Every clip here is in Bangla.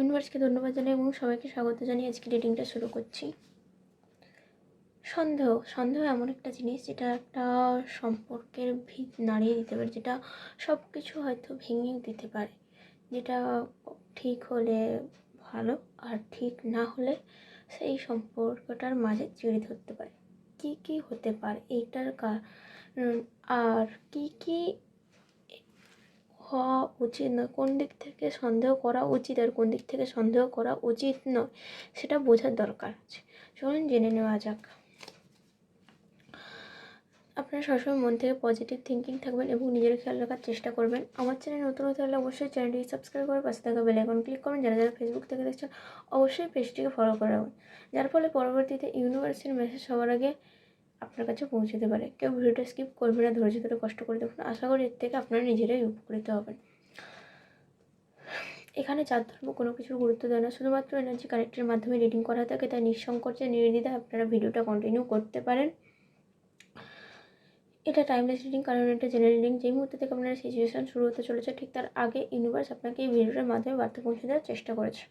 ইউনিভার্সকে ধন্যবাদ জানাই এবং সবাইকে স্বাগত জানিয়ে আজকে রিডিংটা শুরু করছি। সন্দেহ সন্দেহ এমন একটা জিনিস যেটা একটা সম্পর্কের ভিত নাড়িয়ে দিতে পারে, যেটা সব কিছু হয়তো ভেঙেও দিতে পারে। যেটা ঠিক হলে ভালো, আর ঠিক না হলে সেই সম্পর্কটার মাঝে চিড়ে ধরতে পারে। কী কী হতে পারে, এইটার কারণ, আর কী কী হওয়া উচিত নয়। কোন দিক থেকে সন্দেহ করা উচিত আর কোন দিক থেকে সন্দেহ করা উচিত নয়, সেটা বোঝার দরকার আছে। চলুন জেনে নেওয়া যাক। আপনারা সবসময় মন থেকে পজিটিভ থিঙ্কিং থাকবেন এবং নিজের খেয়াল রাখার চেষ্টা করবেন। আমার চ্যানেল নতুন হতে হলে অবশ্যই চ্যানেলটিকে সাবস্ক্রাইব করে পাশে থাকা বেল আইকন ক্লিক করবেন যারা যারা ফেসবুক থেকে দেখছেন, অবশ্যই পেজটিকে ফলো করে রাখবেন যার ফলে পরবর্তীতে ইউনিভার্সিটির মেসেজ সবার আগে আপনার কাছে পৌঁছতে পারে। কেউ ভিডিওটা স্কিপ করবে না, ধৈর্য ধরে কষ্ট করে দেখুন। আশা করি এর থেকে আপনারা নিজেরাই উপকৃত হবেন। এখানে চার ধর্ম কোনো কিছুর গুরুত্ব দেয় না। শুধুমাত্র এনার্জি কানেক্টের মাধ্যমে রিডিং করা থাকে, তাই নিঃসংকোচে নির্দ্বিধায় আপনারা ভিডিওটা কন্টিনিউ করতে পারেন। এটা টাইমলেস রিডিং কারণ এটা জেনারেল রিডিং যেই মুহূর্তে থেকে আপনার সিচুয়েশান শুরু হতে চলেছে, ঠিক তার আগে ইউনিভার্স আপনাকে এই ভিডিওটার মাধ্যমে বার্তা পৌঁছে দেওয়ার চেষ্টা করেছে।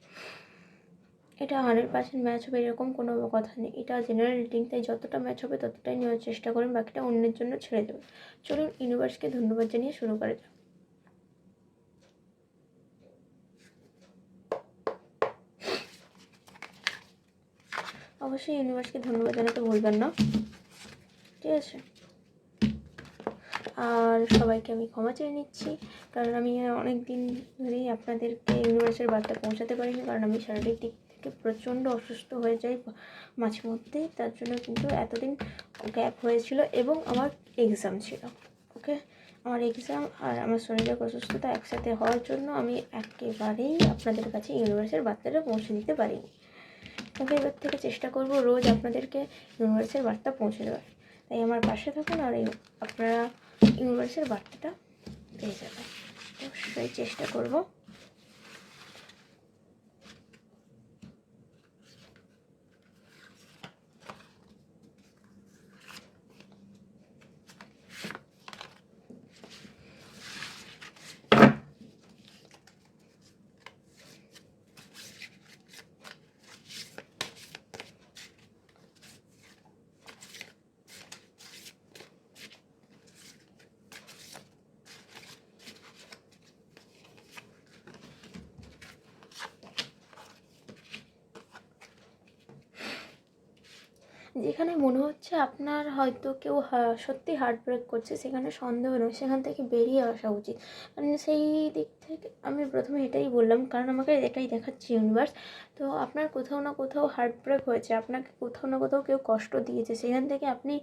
এটা হান্ড্রেড পার্সেন্ট ম্যাচ হবে, এরকম কোনো কথা নেই। এটা জেনারেল রিডিং তাই যতটা ম্যাচ হবে ততটাই নেওয়ার চেষ্টা করুন, বাকিটা অন্যের জন্য ছেড়ে দেবেন। চলুন ইউনিভার্সকে ধন্যবাদ জানিয়ে শুরু করা যাক। অবশ্যই ইউনিভার্সকে ধন্যবাদ জানাতে ভুলবেন না। ঠিক আছে? আর সবাইকে আমি ক্ষমা চেয়ে নিচ্ছি, কারণ আমি অনেক দিন ধরেই আপনাদেরকে ইউনিভার্সের বার্তা পৌঁছাতে পারিনি, কারণ আমি শারীরিক দিক থেকে প্রচণ্ড অসুস্থ হয়ে যাই মাঝে মধ্যেই, তার জন্য কিন্তু এতদিন গ্যাপ হয়েছিল এবং আমার এক্সাম ছিল ওকে আমার এক্সাম আর আমার শরীরের অসুস্থতা একসাথে হওয়ার জন্য আমি একেবারেই আপনাদের কাছে ইউনিভার্সের বার্তাটা পৌঁছে দিতে পারিনি। তবে এবার থেকে চেষ্টা করব রোজ আপনাদেরকে ইউনিভার্সের বার্তা পৌঁছে দেওয়ার। তাই আমার পাশে থাকুন আর আপনারা ইউনিভার্সের বার্তাটা পেয়ে যাবেন। অবশ্যই চেষ্টা করব। যেখানে মনে হচ্ছে আপনার হয়তো কেউ সত্যি হার্ট ব্রেক করছে, সেখানে সন্দেহ নয় সেখান থেকে বেরিয়ে আসা উচিত। মানে সেই দিক থেকে আমি প্রথমে এটাই বললাম, কারণ আমাকে এটাই দেখাচ্ছে ইউনিভার্স তো আপনার কোথাও না কোথাও হার্ট ব্রেক হয়েছে, আপনাকে কোথাও না কোথাও কেউ কষ্ট দিয়েছে, সেখান থেকে আপনি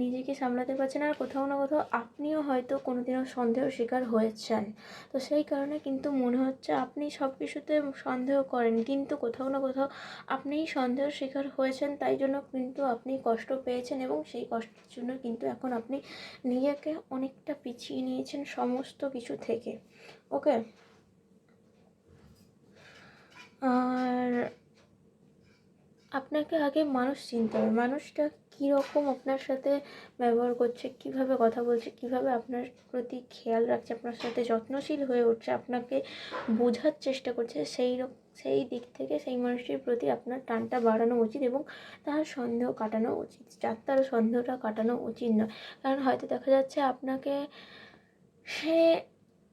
নিজেকে সামলাতে পারছেন আর কোথাও না কোথাও আপনিও হয়তো কোনো দিনও সন্দেহ শিকার হয়েছেন। তো সেই কারণে কিন্তু মনে হচ্ছে আপনি সব কিছুতে সন্দেহ করেন, কিন্তু কোথাও না কোথাও আপনিই সন্দেহ শিকার হয়েছেন, তাই জন্য কিন্তু আপনি কষ্ট পেয়েছেন এবং সেই কষ্টের জন্য কিন্তু এখন আপনি নিজেকে অনেকটা পিছিয়ে নিয়েছেন সমস্ত কিছু থেকে। ওকে? আর আপনাকে আগে মানুষ চিনতে হবে। মানুষটা কীরকম আপনার সাথে ব্যবহার করছে, কীভাবে কথা বলছে, কীভাবে আপনার প্রতি খেয়াল রাখছে, আপনার সাথে যত্নশীল হয়ে উঠছে, আপনাকে বোঝার চেষ্টা করছে, সেই সেই দিক থেকে সেই মানুষটির প্রতি আপনার টানটা বাড়ানো উচিত এবং তার সন্দেহ কাটানো উচিত। যার তার সন্দেহটা কাটানো উচিত নয়। কারণ হয়তো দেখা যাচ্ছে আপনাকে সে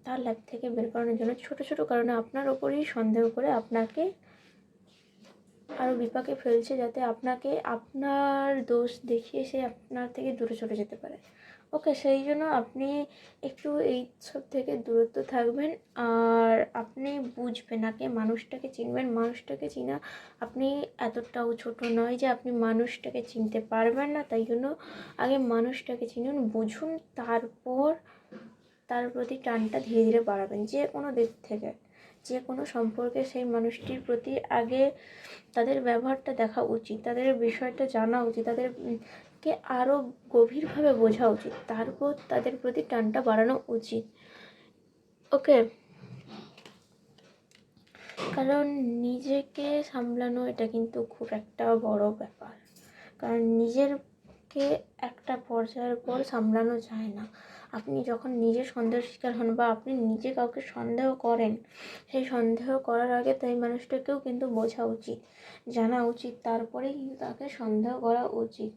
তার লাইফ থেকে বের করানোর জন্য ছোটো ছোটো কারণে আপনার ওপরেই সন্দেহ করে আপনাকে আরও বিপাকে ফেলছে যাতে আপনাকে আপনার দোষ দেখিয়ে সে আপনার থেকে দূরে চলে যেতে পারে। ওকে, সেই জন্য আপনি একটু এই সব থেকে দূরত্ব থাকবেন। আর আপনি বুঝবেন আগে মানুষটাকে চিনবেন। মানুষটাকে চিনা আপনি এতটাও ছোট নয় যে আপনি মানুষটাকে চিনতে পারবেন না। তাই জন্য আগে মানুষটাকে চিনুন, বুঝুন, তারপর তার প্রতি টানটা ধীরে ধীরে বাড়াবেন যে কোনো দিক থেকে। যে কোনো সম্পর্কে সেই মানুষটির প্রতি আগে তাদের ব্যবহারটা দেখা উচিত, তাদের বিষয়টা জানা উচিত তাদেরকে আরও গভীরভাবে বোঝা উচিত তারপর তাদের প্রতি টানটা বাড়ানো উচিত। ওকে? কারণ নিজেকে সামলানো এটা কিন্তু খুব একটা বড় ব্যাপার। কারণ নিজেরকে একটা পর্যায়ের পর সামলানো যায় না। আপনি যখন নিজে সন্দেহের শিকার হন বা আপনি নিজে কাউকে সন্দেহ করেন, সেই সন্দেহ করার আগে তাই মানুষটাকেও কিন্তু বোঝা উচিত, জানা উচিত তারপরে কিন্তু তাকে সন্দেহ করা উচিত।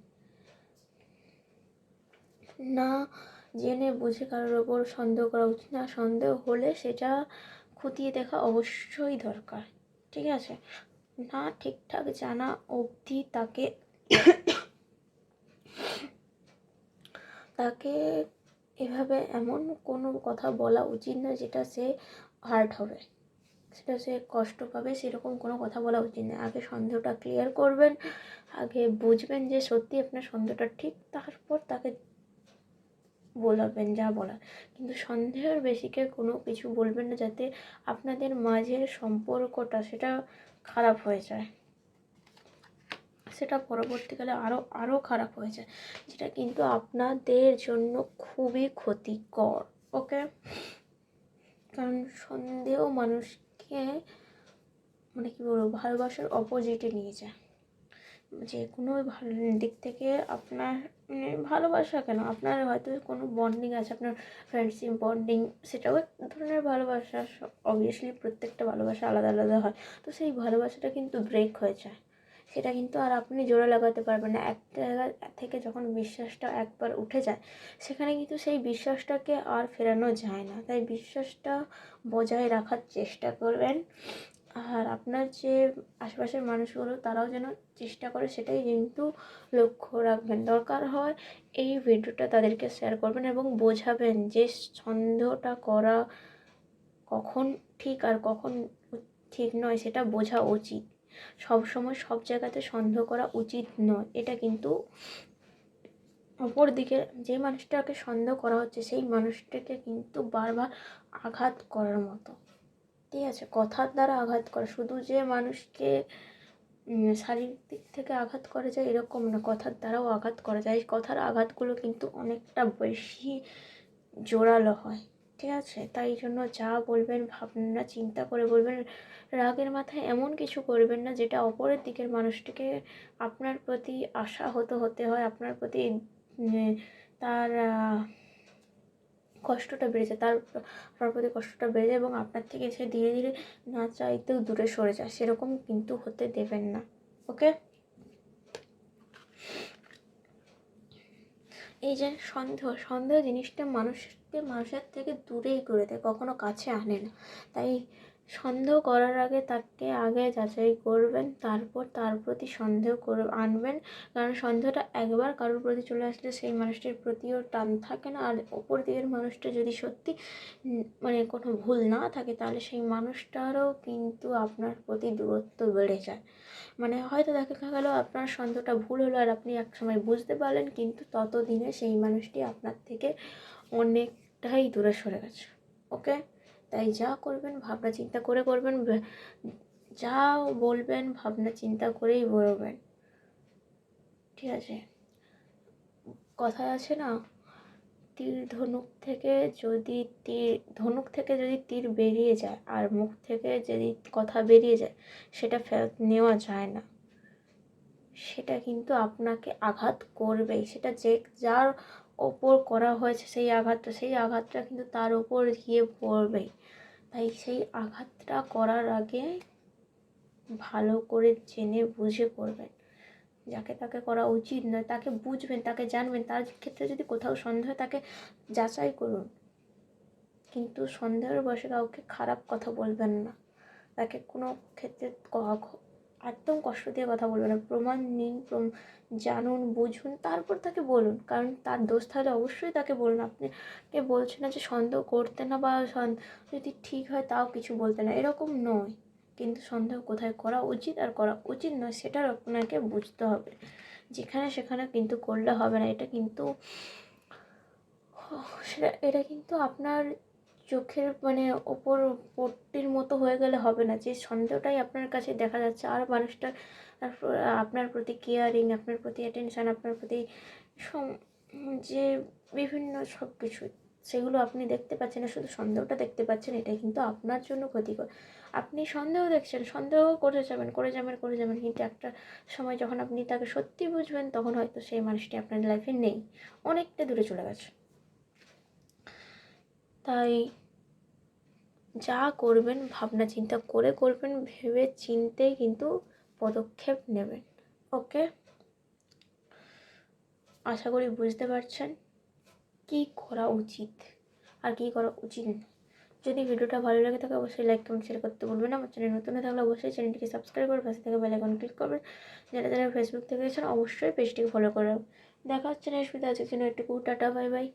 না জেনে বুঝে কারোর ওপর সন্দেহ করা উচিত না। সন্দেহ হলে সেটা খতিয়ে দেখা অবশ্যই দরকার, ঠিক আছে? না ঠিকঠাক জানা অবধি তাকে তাকে এভাবে এমন কোনো কথা বলা উচিত না যেটা সে হার্ট হবে। সেটা সে কষ্ট পাবে সেরকম কোনো কথা বলা উচিত না। আগে সন্দেহটা ক্লিয়ার করবেন, আগে বুঝবেন যে সত্যি আপনার সন্দেহটা ঠিক, তারপর তাকে বলাবেন, যা বলার। কিন্তু সন্দেহের বেশিকে কোনো কিছু বলবেন না যাতে আপনাদের মাঝের সম্পর্কটা সেটা খারাপ হয়ে যায়। সেটা পরবর্তীকালে আরও আরও খারাপ হয়ে যায়, যেটা কিন্তু আপনাদের জন্য খুবই ক্ষতিকর, ওকে? কারণ সন্দেহ মানুষকে মানে কী বলব, ভালোবাসার অপোজিটে নিয়ে যায়। যে কোনো ভালো দিক থেকে আপনার মানে ভালোবাসা কেন? আপনার হয়তো কোনো বন্ডিং আছে, আপনার ফ্রেন্ডশিপ বন্ডিং সেটাও এক ধরনের ভালোবাসা অবভিয়াসলি প্রত্যেকটা ভালোবাসা আলাদা আলাদা হয়। তো সেই ভালোবাসাটা কিন্তু ব্রেক হয়ে যায়। সেটা কিন্তু আর আপনি জোরে লাগাতে পারবেন না। এক জায়গা থেকে যখন বিশ্বাসটা একবার উঠে যায়, সেখানে কিন্তু সেই বিশ্বাসটাকে আর ফেরানো যায় না। তাই বিশ্বাসটা বজায় রাখার চেষ্টা করবেন। আর আপনার যে আশেপাশের মানুষগুলো, তারাও যেন চেষ্টা করে সেটাই কিন্তু লক্ষ্য রাখবেন। দরকার হয় এই ভিডিওটা তাদেরকে শেয়ার করবেন এবং বোঝাবেন যে সন্দেহটা করা কখন ঠিক আর কখন ঠিক নয়, সেটা বোঝা উচিত। সব সময় সব জায়গাতে সন্দেহ করা উচিত নয়। এটা কিন্তু অপর দিকে যে মানুষটাকে সন্দেহ করা হচ্ছে, সেই মানুষটাকে কিন্তু বারবার আঘাত করার মতো। ঠিক আছে, কথার দ্বারা আঘাত করা। শুধু যে মানুষকে শারীরিক দিক থেকে আঘাত করা যায় এরকম না, কথার দ্বারাও আঘাত করা যায়। এই কথার আঘাতগুলো কিন্তু অনেকটা বেশি জোরালো হয়, ঠিক আছে? তাই জন্য যা বলবেন, ভাবনা, চিন্তা করে বলবেন, রাগের মাথায় এমন কিছু করবেন না যেটা অপরের দিকের মানুষটিকে আপনার প্রতি আশা হতে হতে হয়, আপনার প্রতি তার কষ্টটা বেড়ে যায় তার প্রতি কষ্টটা বেড়ে যায় এবং আপনার থেকে সে ধীরে ধীরে না চাইতেও দূরে সরে যায়, সেরকম কিন্তু হতে দেবেন না, ওকে? এই যে সন্দেহ সন্দেহ জিনিসটা মানুষকে, মানুষের থেকে দূরেই করে দেয়, কখনো কাছে আনে না, তাই সন্দেহ করার আগে তাকে আগে যাচাই করবেন, তারপর তার প্রতি সন্দেহ করে আনবেন। কারণ সন্দেহটা একবার কারোর প্রতি চলে আসলে সেই মানুষটির প্রতিও টান থাকে না। আর ওপর দিকের মানুষটা যদি সত্যি মানে কোনো ভুল না থাকে, তাহলে সেই মানুষটারও কিন্তু আপনার প্রতি দূরত্ব বেড়ে যায়। মানে হয়তো দেখা গেল আপনার সন্দেহটা ভুল হলো আর আপনি এক সময় বুঝতে পারলেন, কিন্তু ততদিনে সেই মানুষটি আপনার থেকে অনেকটাই দূরে সরে গেছে। ওকে? তাই যা করবেন, ভাবনা চিন্তা করে করবেন যা বলবেন, ভাবনা চিন্তা করেই বলবেন ঠিক আছে? কথায় আছে না? তীর ধনুক থেকে যদি তীর, ধনুক থেকে যদি তীর বেরিয়ে যায় আর মুখ থেকে যদি কথা বেরিয়ে যায়, সেটা ফেরত নেওয়া যায় না। সেটা কিন্তু আপনাকে আঘাত করবেই। সেটা যে, যার ওপর করা হয়েছে, সেই আঘাতটা সেই আঘাতটা কিন্তু তার ওপর গিয়ে পড়বেই তাই সেই আঘাতটা করার আগে ভালো করে জেনে বুঝে করবেন। যাকে তাকে করা উচিত নয়, তাকে বুঝবেন, তাকে জানবেন। তার ক্ষেত্রে যদি কোথাও সন্দেহ তাকে যাচাই করুন। কিন্তু সন্দেহের বসে কাউকে খারাপ কথা বলবেন না। তাকে কোনো ক্ষেত্রে একদম কষ্ট দিয়ে কথা বলবেন না। প্রমাণ নিন জানুন, বুঝুন, তারপর তাকে বলুন। কারণ তার দোষ থাকলে অবশ্যই তাকে বলুন। আপনি কে বলছেন না যে সন্দেহ করতে না বা যদি ঠিক হয় তাও কিছু বলতে না। এরকম নয়। কিন্তু সন্দেহ কোথায় করা উচিত আর করা উচিত নয় সেটা আপনাকে বুঝতে হবে। যেখানে সেখানে কিন্তু করলে হবে না। এটা কিন্তু সেটা, এটা কিন্তু আপনার চোখের মানে ওপর পট্টির মতো হয়ে গেলে হবে না। যে সন্দেহটাই আপনার কাছে দেখা যাচ্ছে, আর মানুষটা আপনার প্রতি কেয়ারিং আপনার প্রতি অ্যাটেনশান আপনার প্রতি যে বিভিন্ন সব কিছু, সেগুলো আপনি দেখতে পাচ্ছেন না, শুধু সন্দেহটা দেখতে পাচ্ছেন, এটাই কিন্তু আপনার জন্য ক্ষতিকর। আপনি সন্দেহ দেখছেন, সন্দেহ করে যাবেন করে যাবেন করে যাবেন, কিন্তু একটা সময় যখন আপনি তাকে সত্যি বুঝবেন, তখন হয়তো সেই মানুষটি আপনার লাইফে নেই, অনেকটা দূরে চলে গেছে। তাই যা করবেন, ভাবনা চিন্তা করে করবেন, ভেবে চিন্তেই কিন্তু পদক্ষেপ নেবেন। ওকে? আশা করি বুঝতে পারছেন। কী করা উচিত? আর কী করা উচিত? না। যদি ভিডিওটা ভালো লাগে থাকে, অবশ্যই লাইক কমেন্ট শেয়ার করতে বলবেন না। আমার চ্যানেল নতুন থাকলে অবশ্যই চ্যানেলটিকে সাবস্ক্রাইব করে পাশে থেকে বেল আইকন ক্লিক করবেন। যারা যারা ফেসবুক থেকে এসেছেন অবশ্যই পেজটিকে ফলো করে দেখা হচ্ছে নেক্সট ভিডিও আজকের জন্য একটু টাটা বাই বাই